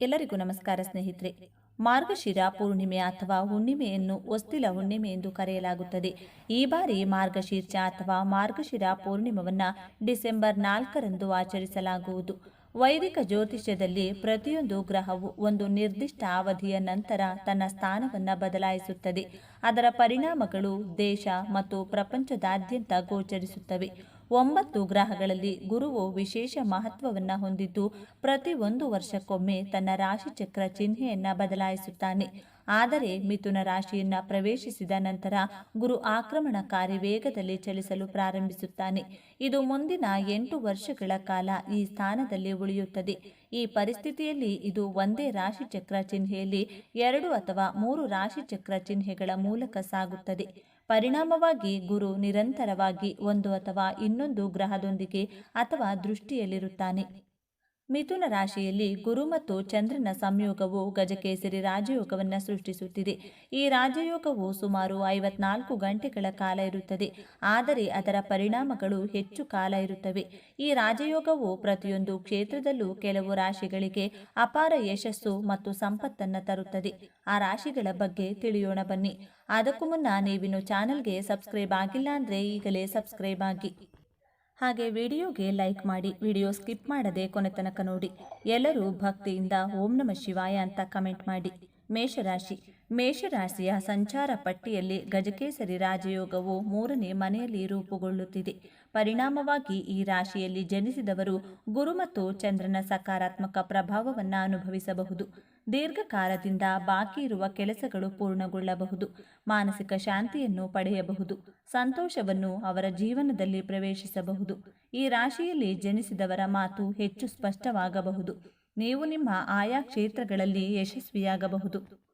ಎಲ್ಲರಿಗೂ ನಮಸ್ಕಾರ ಸ್ನೇಹಿತರೆ. ಮಾರ್ಗಶಿರ ಪೂರ್ಣಿಮೆ ಅಥವಾ ಹುಣ್ಣಿಮೆಯನ್ನು ಒಸ್ತಿಲ ಹುಣ್ಣಿಮೆ ಎಂದು ಕರೆಯಲಾಗುತ್ತದೆ. ಈ ಬಾರಿ ಮಾರ್ಗಶೀರ್ಷ ಅಥವಾ ಮಾರ್ಗಶಿರ ಪೂರ್ಣಿಮವನ್ನು ಡಿಸೆಂಬರ್ ನಾಲ್ಕರಂದು ಆಚರಿಸಲಾಗುವುದು. ವೈದಿಕ ಜ್ಯೋತಿಷ್ಯದಲ್ಲಿ ಪ್ರತಿಯೊಂದು ಗ್ರಹವು ಒಂದು ನಿರ್ದಿಷ್ಟ ಅವಧಿಯ ನಂತರ ತನ್ನ ಸ್ಥಾನವನ್ನು ಬದಲಾಯಿಸುತ್ತದೆ. ಅದರ ಪರಿಣಾಮಗಳು ದೇಶ ಮತ್ತು ಪ್ರಪಂಚದಾದ್ಯಂತ ಗೋಚರಿಸುತ್ತವೆ. ಒಂಬತ್ತು ಗ್ರಹಗಳಲ್ಲಿ ಗುರುವು ವಿಶೇಷ ಮಹತ್ವವನ್ನು ಹೊಂದಿದ್ದು ಪ್ರತಿ ಒಂದು ವರ್ಷಕ್ಕೊಮ್ಮೆ ತನ್ನ ರಾಶಿಚಕ್ರ ಚಿಹ್ನೆಯನ್ನ ಬದಲಾಯಿಸುತ್ತಾನೆ. ಆದರೆ ಮಿಥುನ ರಾಶಿಯನ್ನ ಪ್ರವೇಶಿಸಿದ ನಂತರ ಗುರು ಆಕ್ರಮಣಕಾರಿ ವೇಗದಲ್ಲಿ ಚಲಿಸಲು ಪ್ರಾರಂಭಿಸುತ್ತಾನೆ. ಇದು ಮುಂದಿನ ಎಂಟು ವರ್ಷಗಳ ಕಾಲ ಈ ಸ್ಥಾನದಲ್ಲಿ ಉಳಿಯುತ್ತದೆ. ಈ ಪರಿಸ್ಥಿತಿಯಲ್ಲಿ ಇದು ಒಂದೇ ರಾಶಿಚಕ್ರ ಚಿಹ್ನೆಯಲ್ಲಿ ಎರಡು ಅಥವಾ ಮೂರು ರಾಶಿಚಕ್ರ ಚಿಹ್ನೆಗಳ ಮೂಲಕ ಸಾಗುತ್ತದೆ. ಪರಿಣಾಮವಾಗಿ ಗುರು ನಿರಂತರವಾಗಿ ಒಂದು ಅಥವಾ ಇನ್ನೊಂದು ಗ್ರಹದೊಂದಿಗೆ ಅಥವಾ ದೃಷ್ಟಿಯಲ್ಲಿರುತ್ತಾನೆ. ಮಿಥುನ ರಾಶಿಯಲ್ಲಿ ಗುರು ಮತ್ತು ಚಂದ್ರನ ಸಂಯೋಗವು ಗಜಕೇಸರಿ ರಾಜಯೋಗವನ್ನು ಸೃಷ್ಟಿಸುತ್ತಿದೆ. ಈ ರಾಜಯೋಗವು ಸುಮಾರು ಐವತ್ನಾಲ್ಕು ಗಂಟೆಗಳ ಕಾಲ ಇರುತ್ತದೆ. ಆದರೆ ಅದರ ಪರಿಣಾಮಗಳು ಹೆಚ್ಚು ಕಾಲ ಇರುತ್ತವೆ. ಈ ರಾಜಯೋಗವು ಪ್ರತಿಯೊಂದು ಕ್ಷೇತ್ರದಲ್ಲೂ ಕೆಲವು ರಾಶಿಗಳಿಗೆ ಅಪಾರ ಯಶಸ್ಸು ಮತ್ತು ಸಂಪತ್ತನ್ನು ತರುತ್ತದೆ. ಆ ರಾಶಿಗಳ ಬಗ್ಗೆ ತಿಳಿಯೋಣ ಬನ್ನಿ. ಅದಕ್ಕೂ ಮುನ್ನ ನೀವಿನ್ನು ಚಾನಲ್ಗೆ ಸಬ್ಸ್ಕ್ರೈಬ್ ಆಗಿಲ್ಲ ಅಂದರೆ ಈಗಲೇ ಸಬ್ಸ್ಕ್ರೈಬ್ ಆಗಿ. ಹಾಗೆ ವಿಡಿಯೋಗೆ ಲೈಕ್ ಮಾಡಿ ವಿಡಿಯೋ ಸ್ಕಿಪ್ ಮಾಡದೆ ಕೊನೆ ತನಕ ನೋಡಿ. ಎಲ್ಲರೂ ಭಕ್ತಿಯಿಂದ ಓಂ ನಮ ಶಿವಾಯ ಅಂತ ಕಮೆಂಟ್ ಮಾಡಿ. ಮೇಷರಾಶಿ. ಮೇಷರಾಶಿಯ ಸಂಚಾರ ಪಟ್ಟಿಯಲ್ಲಿ ಗಜಕೇಸರಿ ರಾಜಯೋಗವು ಮೂರನೇ ಮನೆಯಲ್ಲಿ ರೂಪುಗೊಳ್ಳುತ್ತಿದೆ. ಪರಿಣಾಮವಾಗಿ ಈ ರಾಶಿಯಲ್ಲಿ ಜನಿಸಿದವರು ಗುರು ಮತ್ತು ಚಂದ್ರನ ಸಕಾರಾತ್ಮಕ ಪ್ರಭಾವವನ್ನು ಅನುಭವಿಸಬಹುದು. ದೀರ್ಘಕಾಲದಿಂದ ಬಾಕಿ ಇರುವ ಕೆಲಸಗಳು ಪೂರ್ಣಗೊಳ್ಳಬಹುದು. ಮಾನಸಿಕ ಶಾಂತಿಯನ್ನು ಪಡೆಯಬಹುದು. ಸಂತೋಷವನ್ನು ಅವರ ಜೀವನದಲ್ಲಿ ಪ್ರವೇಶಿಸಬಹುದು. ಈ ರಾಶಿಯಲ್ಲಿ ಜನಿಸಿದವರ ಮಾತು ಹೆಚ್ಚು ಸ್ಪಷ್ಟವಾಗಬಹುದು. ನೀವು ನಿಮ್ಮ ಆಯಾ ಕ್ಷೇತ್ರಗಳಲ್ಲಿ ಯಶಸ್ವಿಯಾಗಬಹುದು.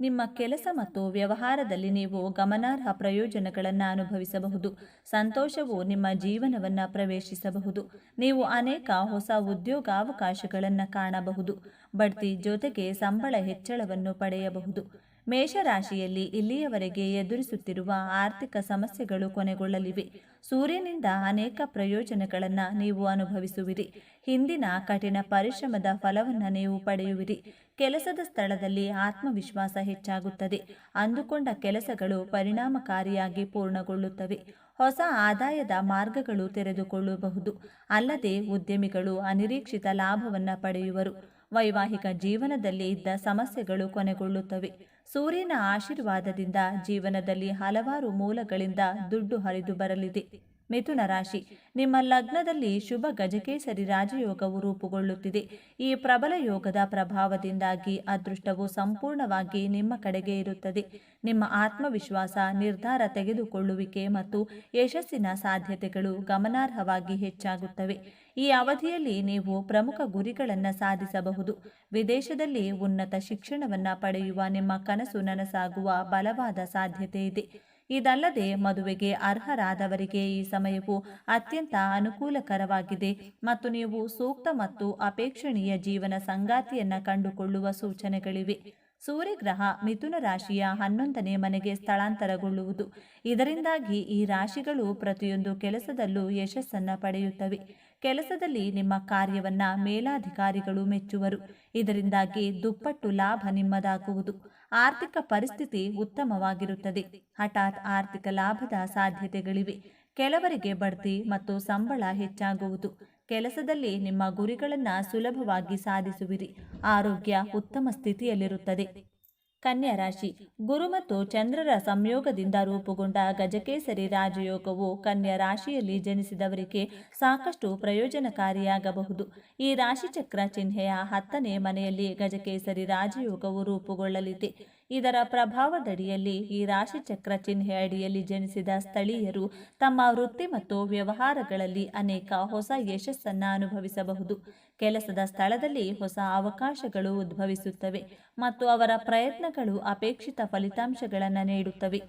ನಿಮ್ಮ ಕೆಲಸ ಮತ್ತು ವ್ಯವಹಾರದಲ್ಲಿ ನೀವು ಗಮನಾರ್ಹ ಪ್ರಯೋಜನಗಳನ್ನು ಅನುಭವಿಸಬಹುದು. ಸಂತೋಷವು ನಿಮ್ಮ ಜೀವನವನ್ನು ಪ್ರವೇಶಿಸಬಹುದು. ನೀವು ಅನೇಕ ಹೊಸ ಉದ್ಯೋಗಾವಕಾಶಗಳನ್ನು ಕಾಣಬಹುದು. ಬಡ್ತಿ ಜೊತೆಗೆ ಸಂಬಳ ಹೆಚ್ಚಳವನ್ನು ಪಡೆಯಬಹುದು. ಮೇಷರಾಶಿಯಲ್ಲಿ ಇಲ್ಲಿಯವರೆಗೆ ಎದುರಿಸುತ್ತಿರುವ ಆರ್ಥಿಕ ಸಮಸ್ಯೆಗಳು ಕೊನೆಗೊಳ್ಳಲಿವೆ. ಸೂರ್ಯನಿಂದ ಅನೇಕ ಪ್ರಯೋಜನಗಳನ್ನು ನೀವು ಅನುಭವಿಸುವಿರಿ. ಹಿಂದಿನ ಕಠಿಣ ಪರಿಶ್ರಮದ ಫಲವನ್ನು ನೀವು ಪಡೆಯುವಿರಿ. ಕೆಲಸದ ಸ್ಥಳದಲ್ಲಿ ಆತ್ಮವಿಶ್ವಾಸ ಹೆಚ್ಚಾಗುತ್ತದೆ. ಅಂದುಕೊಂಡ ಕೆಲಸಗಳು ಪರಿಣಾಮಕಾರಿಯಾಗಿ ಪೂರ್ಣಗೊಳ್ಳುತ್ತವೆ. ಹೊಸ ಆದಾಯದ ಮಾರ್ಗಗಳು ತೆರೆದುಕೊಳ್ಳಬಹುದು. ಅಲ್ಲದೆ ಉದ್ಯಮಿಗಳು ಅನಿರೀಕ್ಷಿತ ಲಾಭವನ್ನು ಪಡೆಯುವರು. ವೈವಾಹಿಕ ಜೀವನದಲ್ಲಿ ಇದ್ದ ಸಮಸ್ಯೆಗಳು ಕೊನೆಗೊಳ್ಳುತ್ತವೆ. ಸೂರ್ಯನ ಆಶೀರ್ವಾದದಿಂದ ಜೀವನದಲ್ಲಿ ಹಲವಾರು ಮೂಲಗಳಿಂದ ದುಡ್ಡು ಹರಿದು ಬರಲಿದೆ. ಮಿಥುನ ರಾಶಿ. ನಿಮ್ಮ ಲಗ್ನದಲ್ಲಿ ಶುಭ ಗಜಕೇಸರಿ ರಾಜಯೋಗವು ರೂಪುಗೊಳ್ಳುತ್ತಿದೆ. ಈ ಪ್ರಬಲ ಯೋಗದ ಪ್ರಭಾವದಿಂದಾಗಿ ಅದೃಷ್ಟವು ಸಂಪೂರ್ಣವಾಗಿ ನಿಮ್ಮ ಕಡೆಗೆ ಇರುತ್ತದೆ. ನಿಮ್ಮ ಆತ್ಮವಿಶ್ವಾಸ, ನಿರ್ಧಾರ ತೆಗೆದುಕೊಳ್ಳುವಿಕೆ ಮತ್ತು ಯಶಸ್ಸಿನ ಸಾಧ್ಯತೆಗಳು ಗಮನಾರ್ಹವಾಗಿ ಹೆಚ್ಚಾಗುತ್ತವೆ. ಈ ಅವಧಿಯಲ್ಲಿ ನೀವು ಪ್ರಮುಖ ಗುರಿಗಳನ್ನು ಸಾಧಿಸಬಹುದು. ವಿದೇಶದಲ್ಲಿ ಉನ್ನತ ಶಿಕ್ಷಣವನ್ನು ಪಡೆಯುವ ನಿಮ್ಮ ಕನಸು ನನಸಾಗುವ ಬಲವಾದ ಸಾಧ್ಯತೆ ಇದೆ. ಇದಲ್ಲದೆ ಮದುವೆಗೆ ಅರ್ಹರಾದವರಿಗೆ ಈ ಸಮಯವು ಅತ್ಯಂತ ಅನುಕೂಲಕರವಾಗಿದೆ ಮತ್ತು ನೀವು ಸೂಕ್ತ ಮತ್ತು ಅಪೇಕ್ಷಣೀಯ ಜೀವನ ಸಂಗಾತಿಯನ್ನ ಕಂಡುಕೊಳ್ಳುವ ಸೂಚನೆಗಳಿವೆ. ಸೂರ್ಯಗ್ರಹ ಮಿಥುನ ರಾಶಿಯ ಹನ್ನೊಂದನೇ ಮನೆಗೆ ಸ್ಥಳಾಂತರಗೊಳ್ಳುವುದು. ಇದರಿಂದಾಗಿ ಈ ರಾಶಿಗಳು ಪ್ರತಿಯೊಂದು ಕೆಲಸದಲ್ಲೂ ಯಶಸ್ಸನ್ನು ಪಡೆಯುತ್ತವೆ. ಕೆಲಸದಲ್ಲಿ ನಿಮ್ಮ ಕಾರ್ಯವನ್ನ ಮೇಲಾಧಿಕಾರಿಗಳು ಮೆಚ್ಚುವರು. ಇದರಿಂದಾಗಿ ದುಪ್ಪಟ್ಟು ಲಾಭ ನಿಮ್ಮದಾಗುವುದು. ಆರ್ಥಿಕ ಪರಿಸ್ಥಿತಿ ಉತ್ತಮವಾಗಿರುತ್ತದೆ. ಹಠಾತ್ ಆರ್ಥಿಕ ಲಾಭದ ಸಾಧ್ಯತೆಗಳಿವೆ. ಕೆಲವರಿಗೆ ಬಡ್ತಿ ಮತ್ತು ಸಂಬಳ ಹೆಚ್ಚಾಗುವುದು. ಕೆಲಸದಲ್ಲಿ ನಿಮ್ಮ ಗುರಿಗಳನ್ನು ಸುಲಭವಾಗಿ ಸಾಧಿಸುವಿರಿ. ಆರೋಗ್ಯ ಉತ್ತಮ ಸ್ಥಿತಿಯಲ್ಲಿರುತ್ತದೆ. ಕನ್ಯಾ ರಾಶಿ. ಗುರು ಮತ್ತು ಚಂದ್ರರ ಸಂಯೋಗದಿಂದ ರೂಪುಗೊಂಡ ಗಜಕೇಸರಿ ರಾಜಯೋಗವು ಕನ್ಯಾ ರಾಶಿಯಲ್ಲಿ ಜನಿಸಿದವರಿಗೆ ಸಾಕಷ್ಟು ಪ್ರಯೋಜನಕಾರಿಯಾಗಬಹುದು. ಈ ರಾಶಿಚಕ್ರ ಚಿಹ್ನೆಯ ಹತ್ತನೇ ಮನೆಯಲ್ಲಿ ಗಜಕೇಸರಿ ರಾಜಯೋಗವು ರೂಪುಗೊಳ್ಳಲಿದೆ. ಇದರ ಪ್ರಭಾವದಡಿಯಲ್ಲಿ ಈ ರಾಶಿಚಕ್ರ ಚಿಹ್ನೆ ಅಡಿಯಲ್ಲಿ ಜನಿಸಿದ ಸ್ಥಳೀಯರು ತಮ್ಮ ವೃತ್ತಿ ಮತ್ತು ವ್ಯವಹಾರಗಳಲ್ಲಿ ಅನೇಕ ಹೊಸ ಯಶಸ್ಸನ್ನು ಅನುಭವಿಸಬಹುದು. ಕೆಲಸದ ಸ್ಥಳದಲ್ಲಿ ಹೊಸ ಅವಕಾಶಗಳು ಉದ್ಭವಿಸುತ್ತವೆ ಮತ್ತು ಅವರ ಪ್ರಯತ್ನಗಳು ಅಪೇಕ್ಷಿತ ಫಲಿತಾಂಶಗಳನ್ನು ನೀಡುತ್ತವೆ.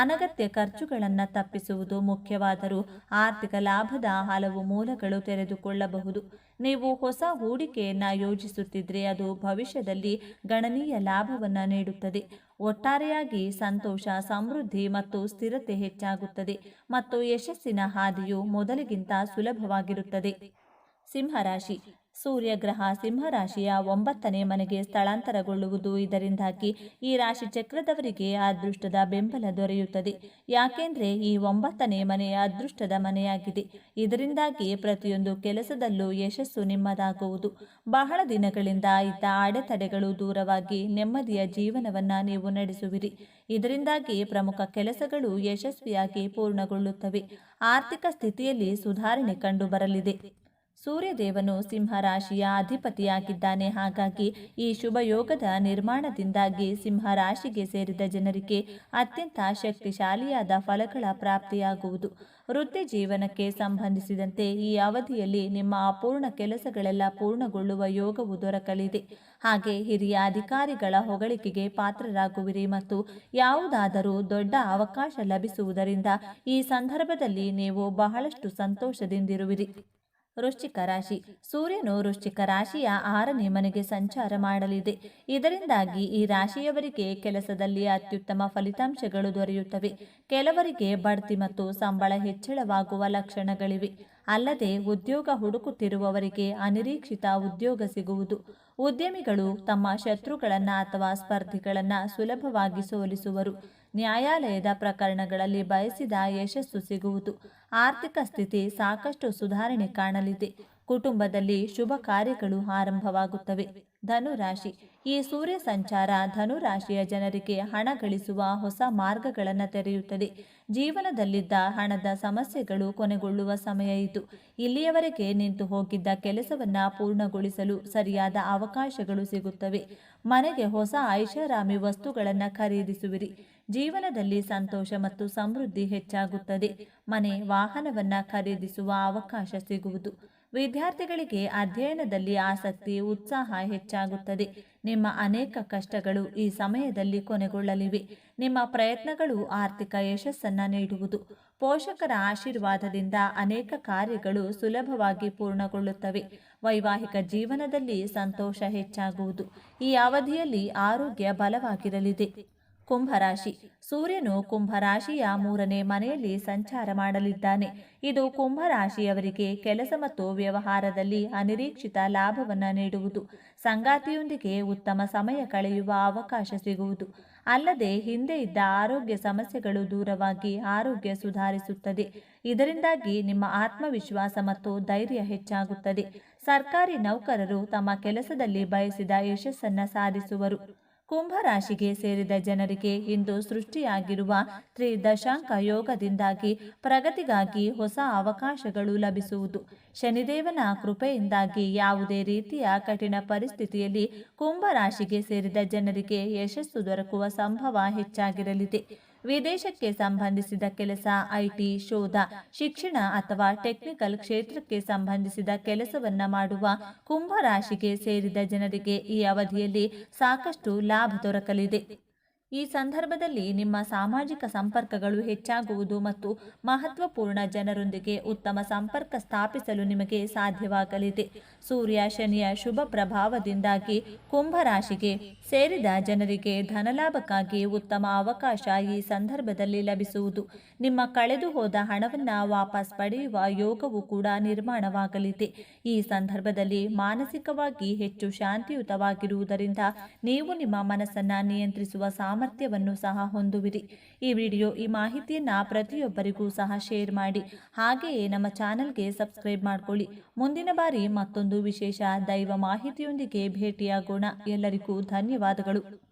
ಅನಗತ್ಯ ಖರ್ಚುಗಳನ್ನು ತಪ್ಪಿಸುವುದು ಮುಖ್ಯವಾದರೂ ಆರ್ಥಿಕ ಲಾಭದ ಹಲವು ಮೂಲಗಳು ತೆರೆದುಕೊಳ್ಳಬಹುದು. ನೀವು ಹೊಸ ಹೂಡಿಕೆಯನ್ನು ಯೋಜಿಸುತ್ತಿದ್ದರೆ ಅದು ಭವಿಷ್ಯದಲ್ಲಿ ಗಣನೀಯ ಲಾಭವನ್ನು ನೀಡುತ್ತದೆ. ಒಟ್ಟಾರೆಯಾಗಿ ಸಂತೋಷ, ಸಮೃದ್ಧಿ ಮತ್ತು ಸ್ಥಿರತೆ ಹೆಚ್ಚಾಗುತ್ತದೆ ಮತ್ತು ಯಶಸ್ಸಿನ ಹಾದಿಯು ಮೊದಲಿಗಿಂತ ಸುಲಭವಾಗಿರುತ್ತದೆ. ಸಿಂಹರಾಶಿ ಸೂರ್ಯಗ್ರಹ ಸಿಂಹರಾಶಿಯ ಒಂಬತ್ತನೇ ಮನೆಗೆ ಸ್ಥಳಾಂತರಗೊಳ್ಳುವುದು. ಇದರಿಂದಾಗಿ ಈ ರಾಶಿ ಚಕ್ರದವರಿಗೆ ಅದೃಷ್ಟದ ಬೆಂಬಲ ದೊರೆಯುತ್ತದೆ. ಯಾಕೆಂದರೆ ಈ ಒಂಬತ್ತನೇ ಮನೆ ಅದೃಷ್ಟದ ಮನೆಯಾಗಿದೆ. ಇದರಿಂದಾಗಿ ಪ್ರತಿಯೊಂದು ಕೆಲಸದಲ್ಲೂ ಯಶಸ್ಸು ನಿಮ್ಮದಾಗುವುದು. ಬಹಳ ದಿನಗಳಿಂದ ಇದ್ದ ಅಡೆತಡೆಗಳು ದೂರವಾಗಿ ನೆಮ್ಮದಿಯ ಜೀವನವನ್ನು ನೀವು ನಡೆಸುವಿರಿ. ಇದರಿಂದಾಗಿ ಪ್ರಮುಖ ಕೆಲಸಗಳು ಯಶಸ್ವಿಯಾಗಿ ಪೂರ್ಣಗೊಳ್ಳುತ್ತವೆ. ಆರ್ಥಿಕ ಸ್ಥಿತಿಯಲ್ಲಿ ಸುಧಾರಣೆ ಕಂಡು ಬರಲಿದೆ ಸೂರ್ಯದೇವನು ಸಿಂಹರಾಶಿಯ ಅಧಿಪತಿಯಾಗಿದ್ದಾನೆ. ಹಾಗಾಗಿ ಈ ಶುಭ ಯೋಗದ ನಿರ್ಮಾಣದಿಂದಾಗಿ ಸಿಂಹರಾಶಿಗೆ ಸೇರಿದ ಜನರಿಗೆ ಅತ್ಯಂತ ಶಕ್ತಿಶಾಲಿಯಾದ ಫಲಗಳ ಪ್ರಾಪ್ತಿಯಾಗುವುದು. ವೃತ್ತಿ ಜೀವನಕ್ಕೆ ಸಂಬಂಧಿಸಿದಂತೆ ಈ ಅವಧಿಯಲ್ಲಿ ನಿಮ್ಮ ಅಪೂರ್ಣ ಕೆಲಸಗಳೆಲ್ಲ ಪೂರ್ಣಗೊಳ್ಳುವ ಯೋಗವು ದೊರಕಲಿದೆ. ಹಾಗೆ ಹಿರಿಯ ಅಧಿಕಾರಿಗಳ ಹೊಗಳಿಕೆಗೆ ಪಾತ್ರರಾಗುವಿರಿ ಮತ್ತು ಯಾವುದಾದರೂ ದೊಡ್ಡ ಅವಕಾಶ ಲಭಿಸುವುದರಿಂದ ಈ ಸಂದರ್ಭದಲ್ಲಿ ನೀವು ಬಹಳಷ್ಟು ಸಂತೋಷದಿಂದಿರುವಿರಿ. ವೃಶ್ಚಿಕ ರಾಶಿ. ಸೂರ್ಯನು ವೃಶ್ಚಿಕ ರಾಶಿಯ ಆರನೇ ಮನೆಗೆ ಸಂಚಾರ ಮಾಡಲಿದೆ. ಇದರಿಂದಾಗಿ ಈ ರಾಶಿಯವರಿಗೆ ಕೆಲಸದಲ್ಲಿ ಅತ್ಯುತ್ತಮ ಫಲಿತಾಂಶಗಳು ದೊರೆಯುತ್ತವೆ. ಕೆಲವರಿಗೆ ಬಡ್ತಿ ಮತ್ತು ಸಂಬಳ ಹೆಚ್ಚಳವಾಗುವ ಲಕ್ಷಣಗಳಿವೆ. ಅಲ್ಲದೆ ಉದ್ಯೋಗ ಹುಡುಕುತ್ತಿರುವವರಿಗೆ ಅನಿರೀಕ್ಷಿತ ಉದ್ಯೋಗ ಸಿಗುವುದು. ಉದ್ಯಮಿಗಳು ತಮ್ಮ ಶತ್ರುಗಳನ್ನು ಅಥವಾ ಸ್ಪರ್ಧಿಗಳನ್ನು ಸುಲಭವಾಗಿ ಸೋಲಿಸುವರು. ನ್ಯಾಯಾಲಯದ ಪ್ರಕರಣಗಳಲ್ಲಿ ಬಯಸಿದ ಯಶಸ್ಸು ಸಿಗುವುದು. ಆರ್ಥಿಕ ಸ್ಥಿತಿ ಸಾಕಷ್ಟು ಸುಧಾರಣೆ ಕಾಣಲಿದೆ. ಕುಟುಂಬದಲ್ಲಿ ಶುಭ ಕಾರ್ಯಗಳು ಆರಂಭವಾಗುತ್ತವೆ. ಧನುರಾಶಿ. ಈ ಸೂರ್ಯ ಸಂಚಾರ ಧನುರಾಶಿಯ ಜನರಿಗೆ ಹಣ ಗಳಿಸುವ ಹೊಸ ಮಾರ್ಗಗಳನ್ನು ತೆರೆಯುತ್ತದೆ. ಜೀವನದಲ್ಲಿದ್ದ ಹಣದ ಸಮಸ್ಯೆಗಳು ಕೊನೆಗೊಳ್ಳುವ ಸಮಯ ಇದು. ಇಲ್ಲಿಯವರೆಗೆ ನಿಂತು ಹೋಗಿದ್ದ ಕೆಲಸವನ್ನ ಪೂರ್ಣಗೊಳಿಸಲು ಸರಿಯಾದ ಅವಕಾಶಗಳು ಸಿಗುತ್ತವೆ. ಮನೆಗೆ ಹೊಸ ಐಷಾರಾಮಿ ವಸ್ತುಗಳನ್ನು ಖರೀದಿಸುವಿರಿ. ಜೀವನದಲ್ಲಿ ಸಂತೋಷ ಮತ್ತು ಸಮೃದ್ಧಿ ಹೆಚ್ಚಾಗುತ್ತದೆ. ಮನೆ ವಾಹನವನ್ನ ಖರೀದಿಸುವ ಅವಕಾಶ ಸಿಗುವುದು. ವಿದ್ಯಾರ್ಥಿಗಳಿಗೆ ಅಧ್ಯಯನದಲ್ಲಿ ಆಸಕ್ತಿ, ಉತ್ಸಾಹ ಹೆಚ್ಚಾಗುತ್ತದೆ. ನಿಮ್ಮ ಅನೇಕ ಕಷ್ಟಗಳು ಈ ಸಮಯದಲ್ಲಿ ಕೊನೆಗೊಳ್ಳಲಿವೆ. ನಿಮ್ಮ ಪ್ರಯತ್ನಗಳು ಆರ್ಥಿಕ ಯಶಸ್ಸನ್ನು ನೀಡುವುದು. ಪೋಷಕರ ಆಶೀರ್ವಾದದಿಂದ ಅನೇಕ ಕಾರ್ಯಗಳು ಸುಲಭವಾಗಿ ಪೂರ್ಣಗೊಳ್ಳುತ್ತವೆ. ವೈವಾಹಿಕ ಜೀವನದಲ್ಲಿ ಸಂತೋಷ ಹೆಚ್ಚಾಗುವುದು. ಈ ಅವಧಿಯಲ್ಲಿ ಆರೋಗ್ಯ ಬಲವಾಗಿರಲಿದೆ. ಕುಂಭರಾಶಿ. ಸೂರ್ಯನು ಕುಂಭರಾಶಿಯ ಮೂರನೇ ಮನೆಯಲ್ಲಿ ಸಂಚಾರ ಮಾಡಲಿದ್ದಾನೆ. ಇದು ಕುಂಭರಾಶಿಯವರಿಗೆ ಕೆಲಸ ಮತ್ತು ವ್ಯವಹಾರದಲ್ಲಿ ಅನಿರೀಕ್ಷಿತ ಲಾಭವನ್ನು ನೀಡುವುದು. ಸಂಗಾತಿಯೊಂದಿಗೆ ಉತ್ತಮ ಸಮಯ ಕಳೆಯುವ ಅವಕಾಶ ಸಿಗುವುದು. ಅಲ್ಲದೆ ಹಿಂದೆ ಇದ್ದ ಆರೋಗ್ಯ ಸಮಸ್ಯೆಗಳು ದೂರವಾಗಿ ಆರೋಗ್ಯ ಸುಧಾರಿಸುತ್ತದೆ. ಇದರಿಂದಾಗಿ ನಿಮ್ಮ ಆತ್ಮವಿಶ್ವಾಸ ಮತ್ತು ಧೈರ್ಯ ಹೆಚ್ಚಾಗುತ್ತದೆ. ಸರ್ಕಾರಿ ನೌಕರರು ತಮ್ಮ ಕೆಲಸದಲ್ಲಿ ಬಯಸಿದ ಯಶಸ್ಸನ್ನು ಸಾಧಿಸುವರು. ಕುಂಭರಾಶಿಗೆ ಸೇರಿದ ಜನರಿಗೆ ಇಂದು ಸೃಷ್ಟಿಯಾಗಿರುವ ತ್ರಿದಶಾಂಕ ಯೋಗದಿಂದಾಗಿ ಪ್ರಗತಿಗಾಗಿ ಹೊಸ ಅವಕಾಶಗಳು ಲಭಿಸುವುದು. ಶನಿದೇವನ ಕೃಪೆಯಿಂದಾಗಿ ಯಾವುದೇ ರೀತಿಯ ಕಠಿಣ ಪರಿಸ್ಥಿತಿಯಲ್ಲಿ ಕುಂಭರಾಶಿಗೆ ಸೇರಿದ ಜನರಿಗೆ ಯಶಸ್ಸು ದೊರಕುವ ಸಂಭವ ಹೆಚ್ಚಾಗಿರಲಿದೆ. ವಿದೇಶಕ್ಕೆ ಸಂಬಂಧಿಸಿದ ಕೆಲಸ ಐಟಿ ಶೋಧ, ಶಿಕ್ಷಣ ಅಥವಾ ಟೆಕ್ನಿಕಲ್ ಕ್ಷೇತ್ರಕ್ಕೆ ಸಂಬಂಧಿಸಿದ ಕೆಲಸವನ್ನ ಮಾಡುವ ಕುಂಭರಾಶಿಗೆ ಸೇರಿದ ಜನರಿಗೆ ಈ ಅವಧಿಯಲ್ಲಿ ಸಾಕಷ್ಟು ಲಾಭ ದೊರಕಲಿದೆ. ಈ ಸಂದರ್ಭದಲ್ಲಿ ನಿಮ್ಮ ಸಾಮಾಜಿಕ ಸಂಪರ್ಕಗಳು ಹೆಚ್ಚಾಗುವುದು ಮತ್ತು ಮಹತ್ವಪೂರ್ಣ ಜನರೊಂದಿಗೆ ಉತ್ತಮ ಸಂಪರ್ಕ ಸ್ಥಾಪಿಸಲು ನಿಮಗೆ ಸಾಧ್ಯವಾಗಲಿದೆ. ಸೂರ್ಯ, ಶನಿಯ ಶುಭ ಪ್ರಭಾವದಿಂದಾಗಿ ಕುಂಭರಾಶಿಗೆ ಸೇರಿದ ಜನರಿಗೆ ಧನಲಾಭಕ್ಕಾಗಿ ಉತ್ತಮ ಅವಕಾಶ ಈ ಸಂದರ್ಭದಲ್ಲಿ ಲಭಿಸುವುದು. ನಿಮ್ಮ ಕಳೆದು ಹೋದ ಹಣವನ್ನು ವಾಪಸ್ ಪಡೆಯುವ ಯೋಗವು ಕೂಡ ನಿರ್ಮಾಣವಾಗಲಿದೆ. ಈ ಸಂದರ್ಭದಲ್ಲಿ ಮಾನಸಿಕವಾಗಿ ಹೆಚ್ಚು ಶಾಂತಿಯುತವಾಗಿರುವುದರಿಂದ ನೀವು ನಿಮ್ಮ ಮನಸ್ಸನ್ನು ನಿಯಂತ್ರಿಸುವ ಸಾಮರ್ಥ್ಯವನ್ನು ಸಹ ಹೊಂದುವಿರಿ. ಈ ವಿಡಿಯೋ, ಈ ಮಾಹಿತಿಯನ್ನು ಪ್ರತಿಯೊಬ್ಬರಿಗೂ ಸಹ ಶೇರ್ ಮಾಡಿ. ಹಾಗೆಯೇ ನಮ್ಮ ಚಾನೆಲ್ಗೆ ಸಬ್ಸ್ಕ್ರೈಬ್ ಮಾಡಿಕೊಳ್ಳಿ. ಮುಂದಿನ ಬಾರಿ ಮತ್ತೊಂದು ವಿಶೇಷ ದೈವ ಮಾಹಿತಿಯೊಂದಿಗೆ ಭೇಟಿಯಾಗೋಣ. ಎಲ್ಲರಿಗೂ ಧನ್ಯವಾದಗಳು.